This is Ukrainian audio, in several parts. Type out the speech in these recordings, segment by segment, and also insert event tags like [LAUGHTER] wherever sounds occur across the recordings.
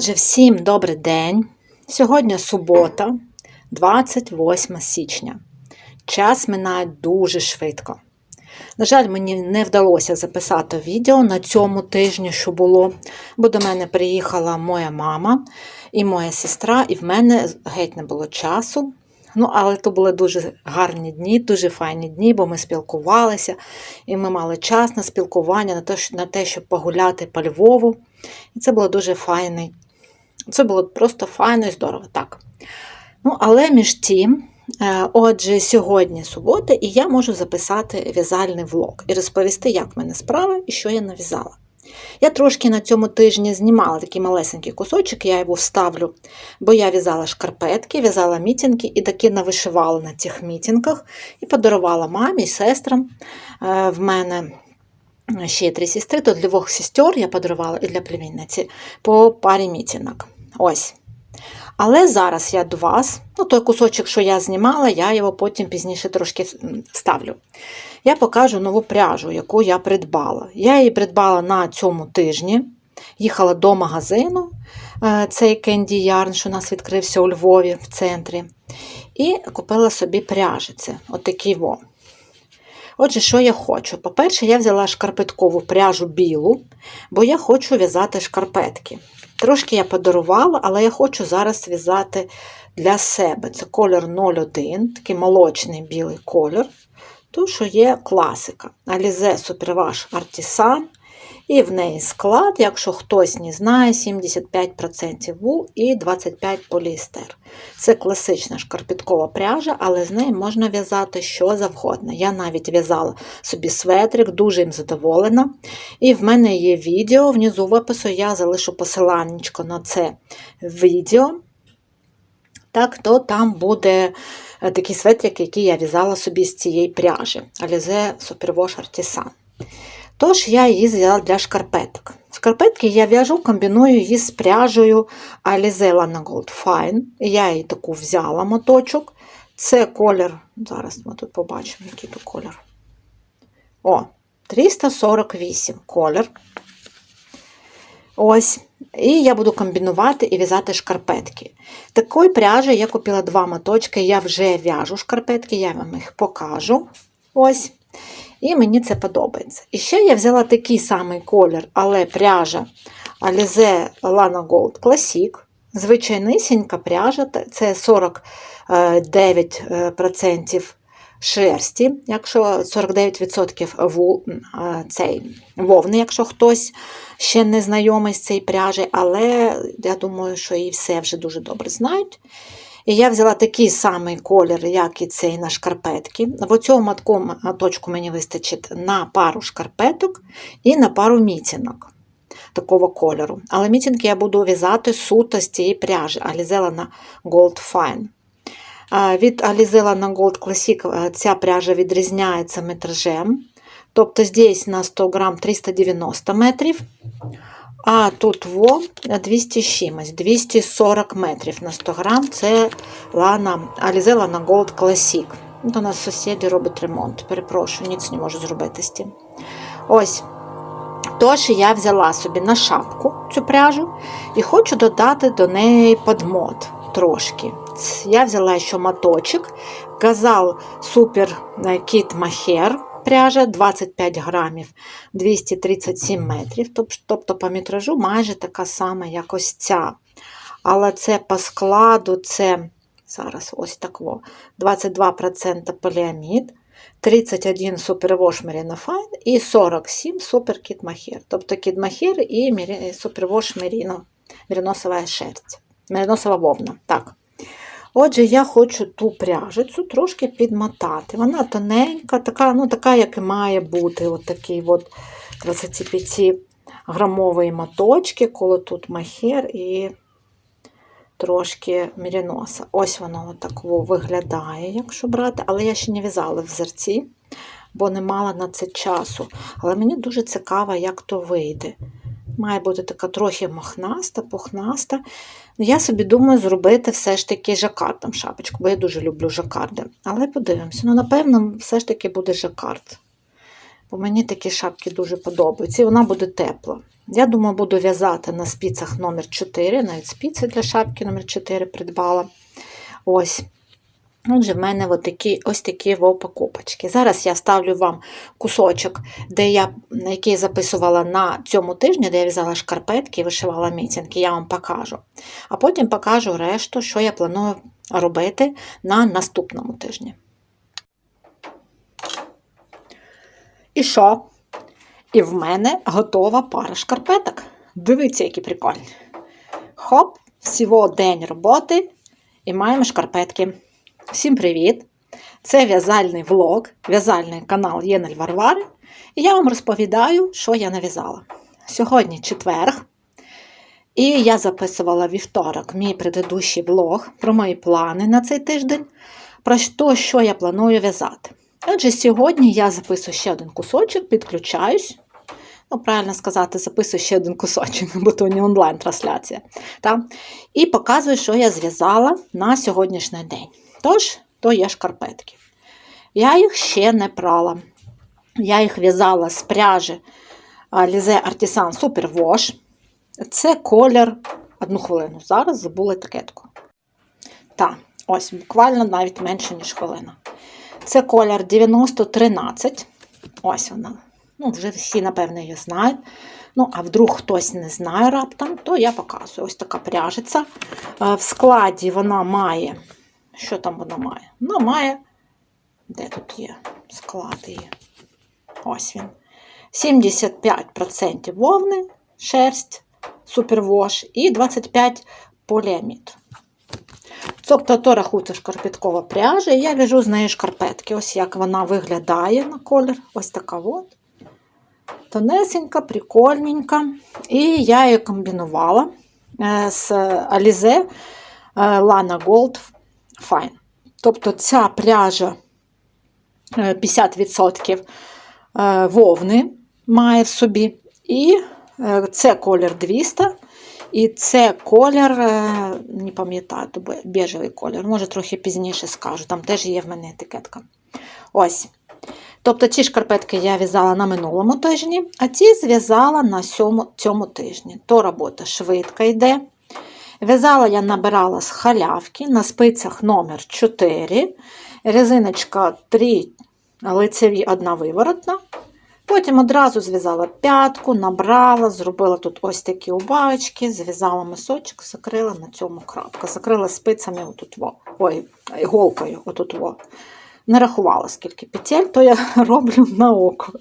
Отже, всім добрий день. Сьогодні субота, 28 січня. Час минає дуже швидко. На жаль, мені не вдалося записати відео на цьому тижні, що було, бо до мене приїхала моя мама і моя сестра, і в мене геть не було часу. Ну, але то були дуже гарні дні, дуже файні дні, бо ми спілкувалися, і ми мали час на спілкування, на те, щоб погуляти по Львову. І це було дуже файний. Це було просто файно і здорово, так. Ну, але між тим, е, отже, сьогодні субота, і я можу записати в'язальний влог і розповісти, як в мене справи і що я нав'язала. Я трошки на цьому тижні знімала такий малесенький кусочок, я його вставлю, бо я в'язала шкарпетки, в'язала мітинги і таки навишивала на цих мітингах і подарувала мамі і сестрам. Е, В мене ще три сестри, то для двох сестер я подарувала і для племінниці по парі мітинок. Ось. Але зараз я до вас, ну той кусочок, що я знімала, я його потім пізніше трошки м, вставлю. Я покажу нову пряжу, яку я придбала. Я її придбала на цьому тижні. Їхала до магазину, е, цей Candy Yarn, що у нас відкрився у Львові в центрі. І купила собі пряжі. Це отакі во. Отже, що я хочу? По-перше, я взяла шкарпеткову пряжу білу, бо я хочу в'язати шкарпетки. Трошки я подарувала, але я хочу зараз в'язати для себе. Це колір 01, такий молочний білий колір. То, що є класика. Alize Superwash Artisan. І в неї склад, якщо хтось не знає, 75% вул і 25% поліестер. Це класична шкарпеткова пряжа, але з неї можна в'язати що завгодно. Я навіть в'язала собі светрик, дуже їм задоволена. І в мене є відео, внизу в опису я залишу посиланнячко на це відео. Так, то там буде е, такий светрик, який я в'язала собі з цієї пряжі. Alize Superwash Artisan. Тож я її взяла для шкарпеток. Шкарпетки я в'яжу, комбіную її з пряжею Alize Lana Gold Fine. Я її таку взяла моточок. Це колір, зараз ми тут побачимо, який тут колір. О, 348 колір. Ось. І я буду комбінувати і в'язати шкарпетки. Такої пряжі я купила два моточки, я вже в'яжу шкарпетки, я вам їх покажу. Ось. І мені це подобається. І ще я взяла такий самий колір, але пряжа Alize Lana Gold Classic. Звичайнисінька пряжа, це 49% шерсті, якщо 49% вул, е, цей, вовни, якщо хтось ще не знайомий з цією пряжею, але я думаю, що її все вже дуже добре знають. І я взяла такий самий колір, як і цей на шкарпетки. В цьому матку, маточку мені вистачить на пару шкарпеток і на пару мітінок такого кольору. Але мітінки я буду в'язати суто з цієї пряжі Alizela на Gold Fine. Від Alizela на Gold Classic е, ця пряжа відрізняється метражем. Тобто здесь на 100 грам 390 метрів, а тут во 200 з чимось, 240 метрів на 100 грам. Це Lana, Alize Lana Gold Classic. От у нас сусіди роблять ремонт. Перепрошую, ніц не можу зробити з тим. Ось. Тож я взяла собі на шапку цю пряжу і хочу додати до неї подмот трошки. Я взяла ще моточок, Газал Супер Кіт Махер пряжа 25 грамів 237 метрів, тобто по метражу майже така сама, як ось ця. Але це по складу, це зараз ось такво: 22% поліамід, 31 супервош Fine і 47 супер Кіт Махер. Тобто Кіт Махер і супервош Меріно, мериносова шерсть, мериносова вовна. Так. Отже, я хочу ту пряжицю трошки підмотати. Вона тоненька, така, ну, така, як і має бути. От такий от 25 грамовий моточки, коли тут махер і трошки міріноса. Ось воно отак во виглядає, якщо брати, але я ще не в'язала в зерці, бо не мала на це часу. Але мені дуже цікаво, як то вийде. Має бути така трохи мохнаста, пухнаста. Я собі думаю зробити все ж таки жакардом шапочку, бо я дуже люблю жакарди. Але подивимося. Ну, напевно, все ж таки буде жакард. Бо мені такі шапки дуже подобаються. І вона буде тепла. Я думаю, буду в'язати на спіцах номер 4, навіть спиці для шапки номер 4 придбала. Ось. Отже, в мене такі, ось такі покупочки. Зараз я ставлю вам кусочок, де я, який записувала на цьому тижні, де я в'язала шкарпетки і вишивала мітинки, я вам покажу. А потім покажу решту, що я планую робити на наступному тижні. І що? І в мене готова пара шкарпеток. Дивіться, які прикольні. Хоп, всього день роботи і маємо шкарпетки. Всім привіт! Це в'язальний влог, в'язальний канал Єнель Варвари. І я вам розповідаю, що я нав'язала. Сьогодні четверг. І я записувала вівторок мій предыдущий влог про мої плани на цей тиждень, про те, що я планую в'язати. Отже, сьогодні я записую ще один кусочок, підключаюсь. Ну, правильно сказати, записую ще один кусочок, бо то не онлайн-трансляція. І показую, що я зв'язала на сьогоднішній день. Тож, то є шкарпетки. Я їх ще не прала. Я їх в'язала з пряжі Artisan Super Wash. Це колір. Одну хвилину. Зараз забула етикетку. Так, ось, буквально навіть менше, ніж хвилина. Це колір 9013. Ось вона. Ну, вже всі, напевно, її знають. Ну, а вдруг хтось не знає раптом, то я показую. Ось така пряжиця. В складі вона має. Що там вона має? Вона має. Де тут є склад її? Ось він. 75% вовни, шерсть, супервош і 25 поліамід. Тобто, то рахується шкарпеткова пряжа, і я в'яжу з неї шкарпетки. Ось як вона виглядає на колір. Ось така от. Тонесенька, прикольненька. І я її комбінувала з Alize Lana Gold Fine. Тобто ця пряжа 50% вовни має в собі. І це колір 200. І це колір, не пам'ятаю, біжевий колір, може трохи пізніше скажу, там теж є в мене етикетка. Ось. Тобто ці шкарпетки я в'язала на минулому тижні, а ці зв'язала на цьому, цьому тижні. То робота швидко йде. В'язала я набирала з халявки на спицях номер 4 резиночка 3 лицеві, одна виворотна. Потім одразу зв'язала п'ятку, набрала, зробила тут ось такі убавочки, зв'язала мисочок, закрила на цьому крапку. Закрила спицями отут во. Ой, іголкою отут во. Не рахувала, скільки петель, то я [LAUGHS] роблю на око,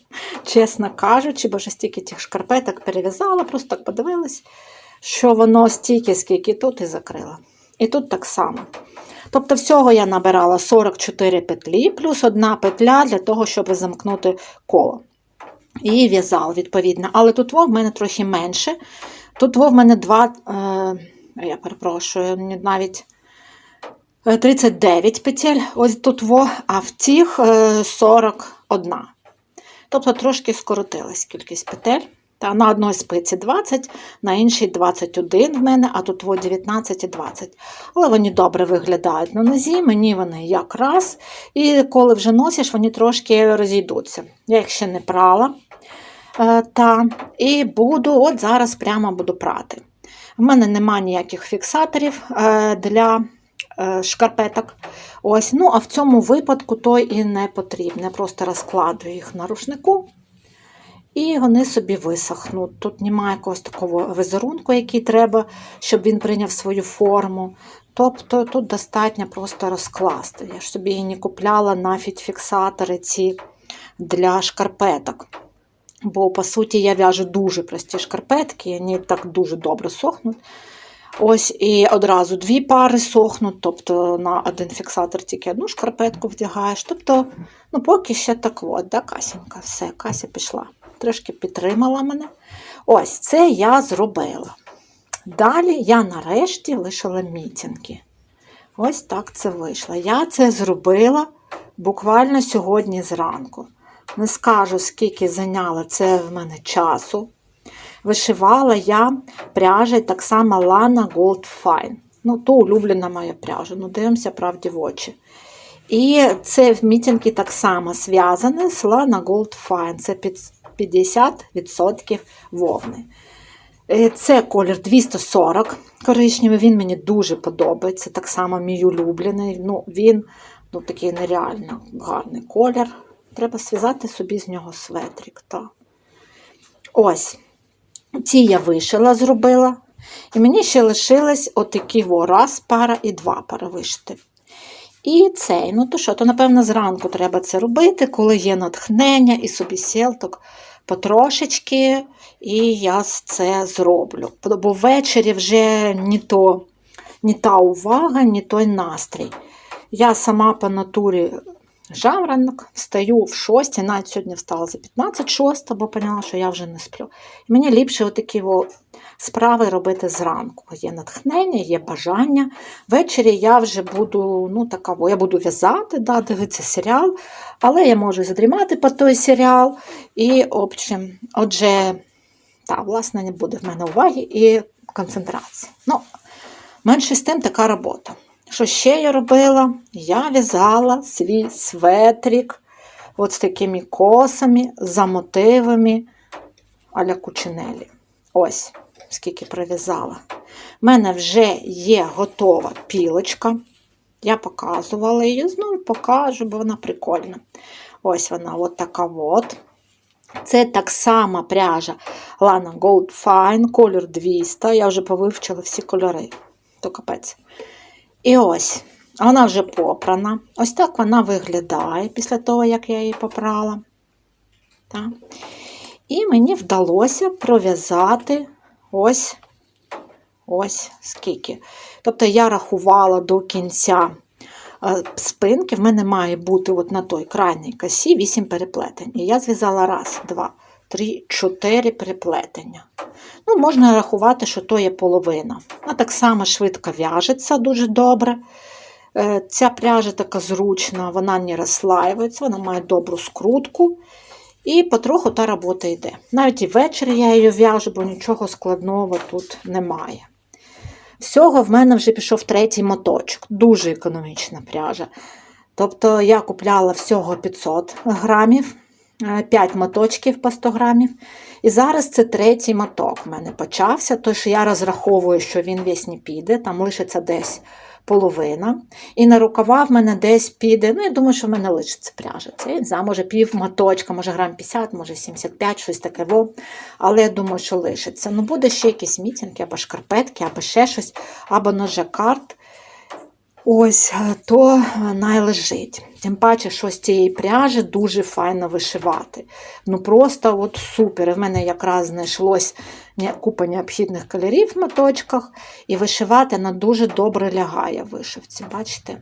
чесно кажучи, бо вже стільки тих шкарпеток перев'язала, просто так подивилась, що воно стільки, скільки тут і закрила. І тут так само. Тобто, всього я набирала 44 петлі, плюс одна петля для того, щоб замкнути коло. І в'язала, відповідно. Але тут в мене трохи менше. Тут в мене два, е, я перепрошую, навіть 39 петель, ось тут, во, а в цих 41. Тобто трошки скоротилась кількість петель. Та На одній спиці 20, на іншій 21 в мене, а тут 19 і 20. Але вони добре виглядають на нозі, мені вони якраз. І коли вже носиш, вони трошки розійдуться. Я їх ще не прала. Та, І буду, от зараз прямо буду прати. У мене немає ніяких фіксаторів для шкарпеток. Ось, ну, А в цьому випадку то і не потрібно. Просто розкладую їх на рушнику. І вони собі висохнуть. Тут немає якогось такого візерунку, який треба, щоб він прийняв свою форму. Тобто тут достатньо просто розкласти. Я ж собі не купляла навіть фіксатори ці для шкарпеток. Бо, по суті, я в'яжу дуже прості шкарпетки, вони так дуже добре сохнуть. Ось і одразу дві пари сохнуть, тобто на один фіксатор тільки одну шкарпетку вдягаєш. Тобто, ну, поки ще так от, да, Касінька, все, Кася пішла. Трошки підтримала мене. Ось це я зробила. Далі я нарешті лишила мітинги. Ось так це вийшло. Я це зробила буквально сьогодні зранку. Не скажу, скільки зайняло це в мене часу. Вишивала я пряжею так само Lana Gold Fine. Ну, то улюблена моя пряжа. Ну, дивимося правді в очі. І це в мітинги так само зв'язане з Lana Gold Fine. Це 50% вовни. Е, Це колір 240 коричневий, він мені дуже подобається. Так само мій улюблений. Ну, він ну, такий нереально гарний колір. Треба зв'язати собі з нього светрик. Так. Ось. Ці я вишила, зробила. І мені ще лишилось отакі раз пара і два пара вишити. І цей, ну то що, то напевно зранку треба це робити, коли є натхнення і собі селток потрошечки, і я це зроблю. Бо ввечері вже ні то, ні та увага, ні той настрій. Я сама по натурі жаворонок, встаю в 6, навіть сьогодні встала за 15 6, бо поняла, що я вже не сплю. І мені ліпше отакі справи робити зранку. Є натхнення, є бажання. Ввечері я вже буду, ну така, я буду в'язати, да, дивитися серіал, але я можу задрімати по той серіал. І, общем, отже, та, власне, не буде в мене уваги і концентрації. Ну, менше з тим така робота. Що ще я робила? Я в'язала свій светрик от з такими косами, за мотивами аля кучинелі. Ось, скільки пров'язала. У мене вже є готова пілочка. Я показувала її, знову покажу, бо вона прикольна. Ось вона, от така от. Це так само пряжа Lana Gold Fine, колір 200. Я вже повивчила всі кольори. То капець. І ось, вона вже попрана. Ось так вона виглядає після того, як я її попрала. Так. І мені вдалося пров'язати ось ось скільки. Тобто я рахувала до кінця е, спинки, в мене має бути от на той крайній косі 8 переплетень. І я зв'язала раз, два, три, чотири переплетення. Ну, Можна рахувати, що то є половина. Вона так само швидко в'яжеться дуже добре. Е, Ця пряжа така зручна, вона не розслаюється, вона має добру скрутку. І потроху та робота йде. Навіть і ввечері я її в'яжу, бо нічого складного тут немає. Всього в мене вже пішов третій моточок, дуже економічна пряжа. Тобто я купляла всього 500 грамів, 5 моточків по 100 грамів. І зараз це третій моток в мене почався, тож я розраховую, що він весь не піде, там лишиться десь половина. І на рукава в мене десь піде, ну я думаю, що в мене лишиться пряжа. Це не знаю, може пів моточка, може грам 50, може 75, щось таке. Во. Але я думаю, що лишиться. Ну, буде ще якісь мітінки, або шкарпетки, або ще щось, або ножакарт. Ось, то вона й лежить. Тим паче, що з цієї пряжі дуже файно вишивати. Ну просто от супер. І в мене якраз знайшлось купа необхідних кольорів в моточках, і вишивати вона дуже добре лягає в вишивці. Бачите?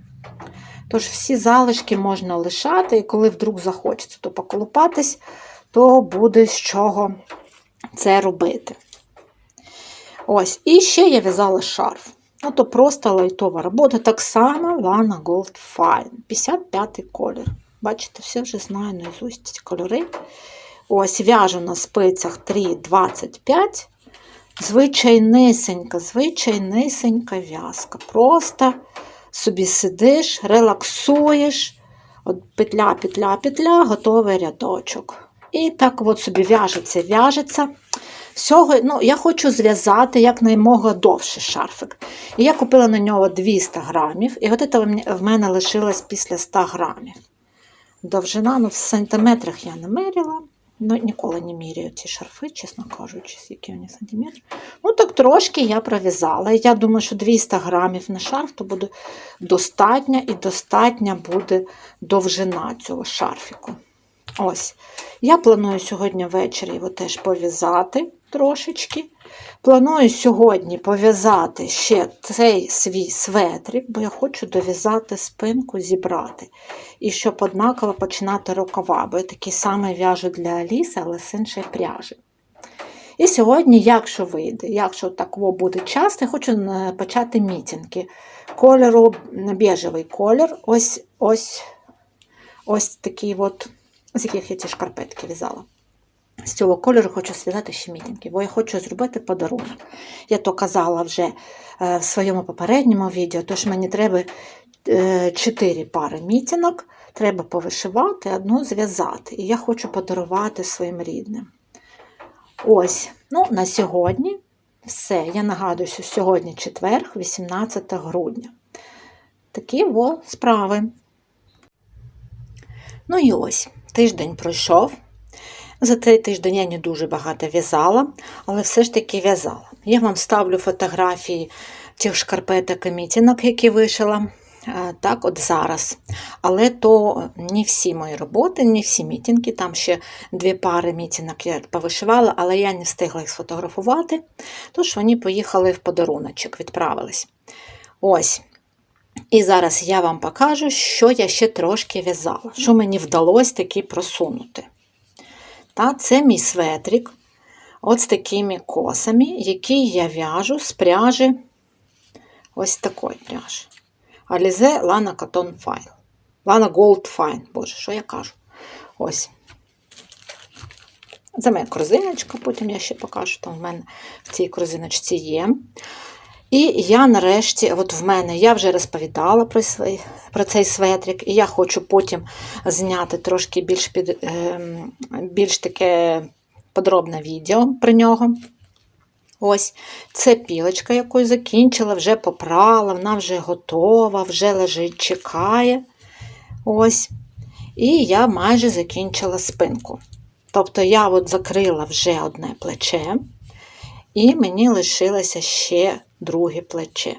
Тож всі залишки можна лишати, і коли вдруг захочеться то поколупатись, то буде з чого це робити. Ось, і ще я в'язала шарф. Ну, то просто лайтова робота. Так само Lana Gold Fine. 55 колір. Бачите, все вже знаю наизусть ці кольори. Ось в'яжу на спицях 3,25. Звичайнисенька, звичайнисенька в'язка. Просто собі сидиш, релаксуєш. От Петля, петля, петля, готовий рядочок. І так от собі в'яжеться, в'яжеться. Всього, ну, Я хочу зв'язати якнаймога довше шарфик. І я купила на нього 200 грамів, і от це в мене лишилось після 100 грамів. Довжина, ну в сантиметрах я не мерила. Ну, Ніколи не міряю ці шарфи, чесно кажучи, скільки вони сантиметрів. Ну, так трошки я пров'язала. Я думаю, що 200 грамів на шарф то буде достатня і достатня буде довжина цього шарфіку. Ось. Я планую сьогодні ввечері його теж пов'язати трошечки. Планую сьогодні пов'язати ще цей свій светрик, бо я хочу дов'язати спинку, зібрати. І щоб однаково починати рукава, бо я такий самий в'яжу для Аліси, але з іншої пряжі. І сьогодні, якщо вийде, якщо такого буде час, я хочу е, почати мітинги. Кольору біжевий колір. Ось ось ось такий от, з яких я ці шкарпетки в'язала. З цього кольору хочу зв'язати ще мітинги, бо я хочу зробити подарунок. Я то казала вже е, в своєму попередньому відео, тож мені треба 4 пари мітинок, треба повишивати, одну зв'язати. І я хочу подарувати своїм рідним. Ось, ну, на сьогодні Все, я нагадую, що сьогодні четверг, 18 грудня. Такі во справи. Ну і ось, тиждень пройшов. За цей тиждень я не дуже багато в'язала, але все ж таки в'язала. Я вам ставлю фотографії тих шкарпеток і мітінок, які вишила. е, Так, от зараз. Але то не всі мої роботи, не всі мітинги. Там ще дві пари мітинок я повишивала, але я не встигла їх сфотографувати. Тож вони поїхали в подаруночок, відправились. Ось. І зараз я вам покажу, що я ще трошки в'язала, що мені вдалося таки просунути. Та, це мій светрик, от з такими косами, які я в'яжу з пряжі ось такої пряжі. Alize Lana Cotton Fine. Lana Gold Fine. Боже, що я кажу? Ось. Це моя корзиночка, потім я ще покажу, там в мене в цій корзиночці є. І я нарешті, от в мене, я вже розповідала про, свій, про цей светрик, і я хочу потім зняти трошки більш, під, е, більш таке подробне відео про нього. Ось це пілочка, яку закінчила, вже попрала, вона вже готова, вже лежить, чекає. Ось. І я майже закінчила спинку. Тобто я от закрила вже одне плече, і мені лишилося ще друге плече.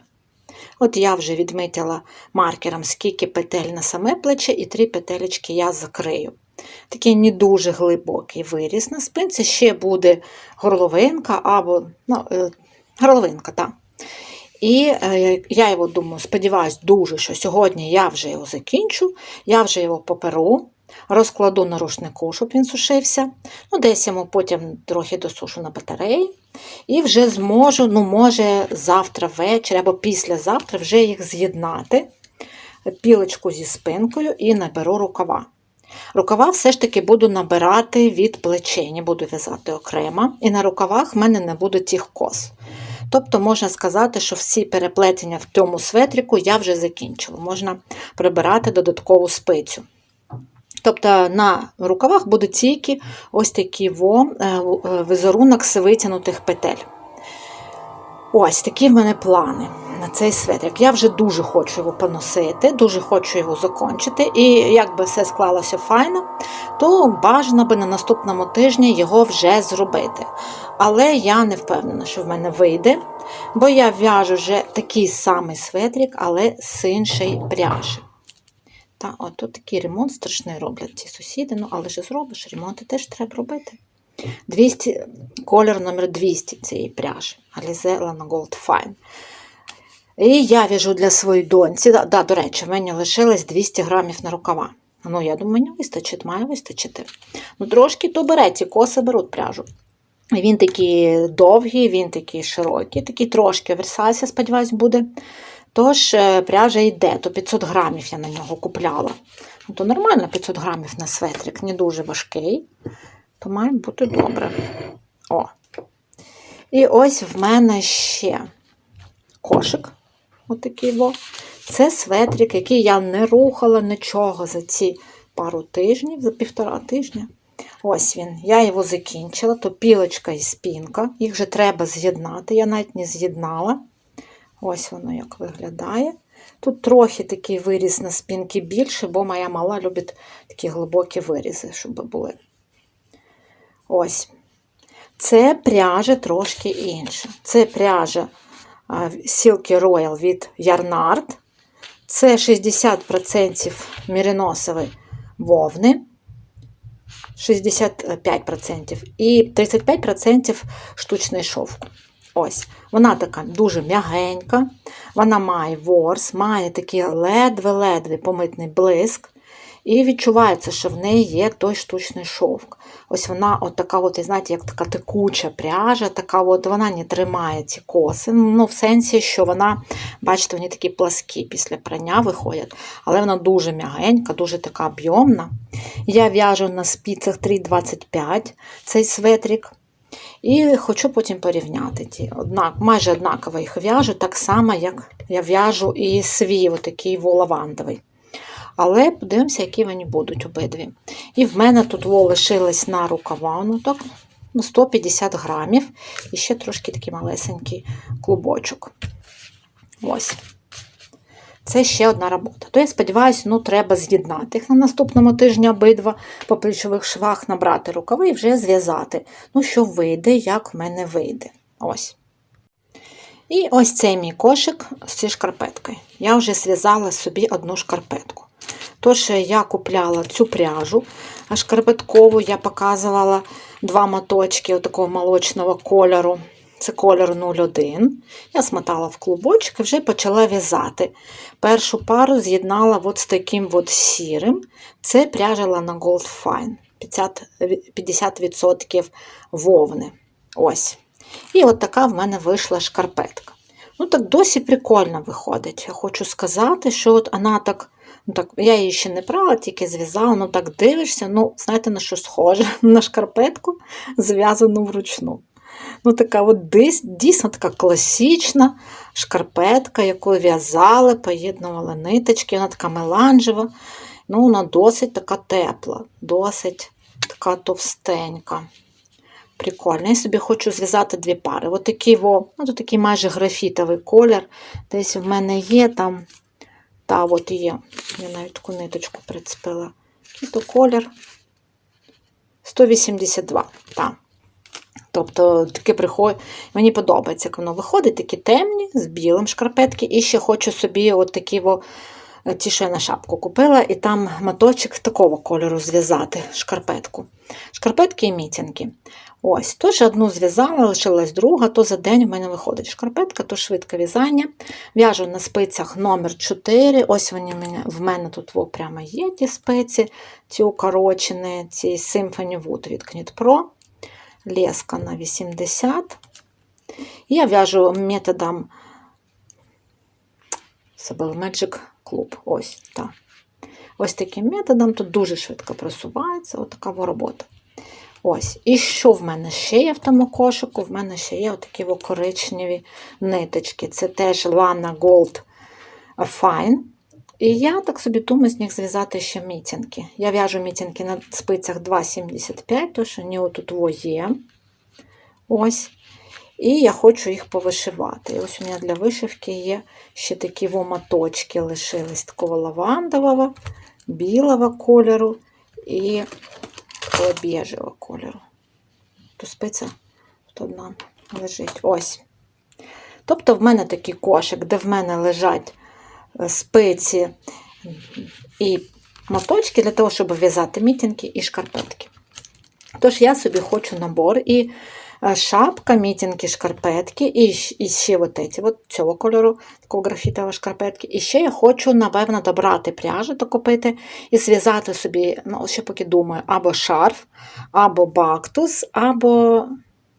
От я вже відмітила маркером, скільки петель на саме плече, і три петелечки я закрию. Такий не дуже глибокий виріз на спинці, ще буде горловинка або ну, е, горловинка, так. І е, я його думаю, сподіваюсь, дуже, що сьогодні я вже його закінчу, я вже його поперу, розкладу на рушнику, щоб він сушився. Ну, Десь йому потім трохи досушу на батареї. І вже зможу, ну, може, завтра ввечері або післязавтра вже їх з'єднати, пілочку зі спинкою і наберу рукава. Рукава все ж таки буду набирати від плечей, буду в'язати окремо, і на рукавах в мене не буде тих кос. Тобто, можна сказати, що всі переплетення в цьому светріку я вже закінчила. Можна прибирати додаткову спицю. Тобто на рукавах буде тільки ось такий во, е, візерунок з витягнутих петель. Ось такі в мене плани на цей светрик. Я вже дуже хочу його поносити, дуже хочу його закінчити. І якби все склалося файно, то бажано би на наступному тижні його вже зробити. Але я не впевнена, що в мене вийде, бо я в'яжу вже такий самий светрик, але з іншої пряжі. Та, от тут такий ремонт страшний роблять ці сусіди, ну але ж зробиш, ремонти теж треба робити. 200, Колір номер 200 цієї пряжі. Alize Gold Fine. І я в'яжу для своєї доньці. Да, да, До речі, в мене лишилось 200 грамів на рукава. Ну, я думаю, мені вистачить, має вистачити. Ну, трошки то бере, ці коси беруть пряжу. Він такий довгий, він такий широкий, такий трошки оверсайз, я сподіваюся, буде. Тож, пряжа йде, то 500 грамів я на нього купляла. Ну, То нормально 500 грамів на светрик, не дуже важкий, то має бути добре. О. І ось в мене ще кошик. Отакий во. Це светрик, який я не рухала нічого за ці пару тижнів, за півтора тижня. Ось він. Я його закінчила, то пілочка і спінка. Їх вже треба з'єднати. Я навіть не з'єднала. Ось воно як виглядає. Тут трохи такий виріз на спинки більше, бо моя мала любить такі глибокі вирізи, щоб були. Ось. Це пряжа трошки інша. Це пряжа Silky Royal від Yarnard. Це 60% міриносової вовни. 65% і 35% штучний шовк. Ось, Вона така дуже м'ягенька, вона має ворс, має такий ледве-ледве помитний блиск. І відчувається, що в неї є той штучний шовк. Ось вона от така, от, знаєте, як така текуча пряжа, така от, вона не тримає ці коси. Ну, В сенсі, що вона, бачите, вони такі пласкі після прання виходять, але вона дуже м'ягенька, дуже така об'ємна. Я в'яжу на спицях 3,25 цей светрик. І хочу потім порівняти ті. Однак, майже однаково їх в'яжу, так само, як я в'яжу і свій отакий лавандовий. Але подивимося, які вони будуть обидві. І в мене тут во лишилось на рукава, ну так, ну, 150 грамів. І ще трошки такий малесенький клубочок. Ось. Це ще одна робота. То я сподіваюся, ну, треба з'єднати їх на наступному тижні обидва по плечових швах, набрати рукави і вже зв'язати. Ну, що вийде, як в мене вийде. Ось. І ось цей мій кошик з цією шкарпеткою. Я вже зв'язала собі одну шкарпетку. Тож я купляла цю пряжу, шкарпеткову я показувала два моточки такого молочного кольору. Це кольор 01. Я смотала в клубочок і вже почала в'язати. Першу пару з'єднала от з таким от сірим. Це пряжа Lana Gold Fine. 50% вовни. Ось. І от така в мене вийшла шкарпетка. Ну, так досі прикольно виходить. Я хочу сказати, що от вона так. Ну, так, Я її ще не брала, тільки зв'язала, ну так дивишся, ну, знаєте, на що схоже? [LAUGHS] На шкарпетку, зв'язану вручну. Ну, така от Дійсно така класична шкарпетка, яку в'язали, поєднували ниточки, вона така меланжева, ну, вона досить така тепла, досить така товстенька. Прикольно. Я собі хочу зв'язати дві пари. Ось такий, во, ну, тут такий майже графітовий колір. Десь в мене є там. Та, от є. Я навіть таку ниточку прицепила. Який то колір 182. Так. Тобто таке приходить, мені подобається, як воно виходить, такі темні, з білим шкарпетки. І ще хочу собі от такі во, ті, що я на шапку купила, і там моточок такого кольору зв'язати шкарпетку. Шкарпетки і мітінки. Ось, Тож одну зв'язала, лишилась друга, то за день в мене виходить шкарпетка, то швидке в'язання. В'яжу на спицях номер 4 Ось вони в мене тут прямо є ті спиці, ці укорочені, ці Symphony Wood від Knit Pro. Леска на 80. Я в'яжу методом Sabel Magic Club. Ось так. Ось таким методом тут дуже швидко просувається отака робота. Ось. І що в мене ще є в тому кошику? В мене ще є отакі коричневі ниточки. Це теж Lana Gold Fine. І я так собі думаю з зв'язати ще мітінки. Я в'яжу мітінки на спицях 2,75, то що вони отут є. Ось. І я хочу їх повишивати. І ось у мене для вишивки є ще такі вомоточки лишились такого лавандового, білого кольору і біжевого кольору. То спиця тут одна лежить. Ось. Тобто, в мене такий кошик, де в мене лежать спиці і моточки для того, щоб в'язати мітинки і шкарпетки. Тож, я собі хочу набор і Е, шапка, мітінки, шкарпетки, і і ще от ці, от цього кольору, такого графітового шкарпетки. І ще я хочу, напевно, добрати пряжу, купити і зв'язати собі, ну, ще поки думаю, або шарф, або бактус, або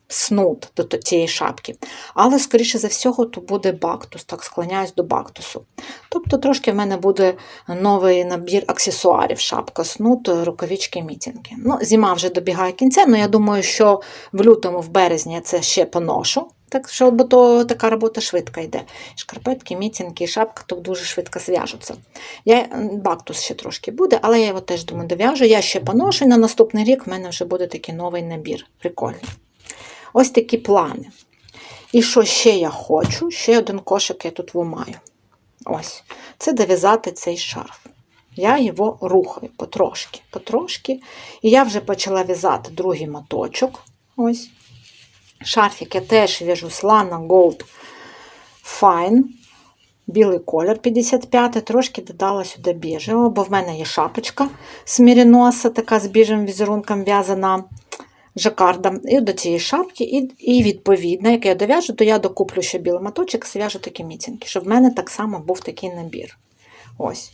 снуд до цієї шапки. Але, скоріше за всього, то буде бактус, так склоняюсь до бактусу. Тобто, трошки в мене буде новий набір аксесуарів, шапка, снуд, рукавички, мітінки. Ну, Зима вже добігає кінця, але я думаю, що в лютому, в березні я це ще поношу. Так що, бо то така робота швидко йде. Шкарпетки, мітінки шапка то дуже швидко зв'яжуться. Я, Бактус ще трошки буде, але я його теж думаю дов'яжу. Я ще поношу, і на наступний рік в мене вже буде такий новий набір. Прикольний. Ось такі плани. І що ще я хочу? Ще один кошик я тут вимаю. Ось. Це дов'язати цей шарф. Я його рухаю потрошки. потрошки. І я вже почала в'язати другий моточок. Ось. Шарфік я теж в'яжу з Lana Gold Fine. Білий колір 55 трошки додала сюди біжевого, бо в мене є шапочка з міріноса, така з біжевим візерунком в'язана жакардом і до цієї шапки, і, і відповідно, як я дов'яжу, то я докуплю ще білий моточок, зв'яжу такі мітинки, щоб в мене так само був такий набір. Ось.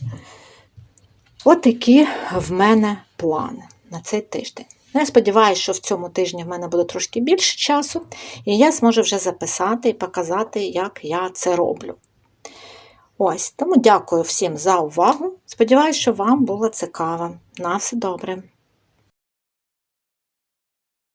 От такі в мене плани на цей тиждень. Ну, я сподіваюся, що в цьому тижні в мене буде трошки більше часу, і я зможу вже записати і показати, як я це роблю. Ось, тому дякую всім за увагу. Сподіваюся, що вам було цікаво. На все добре!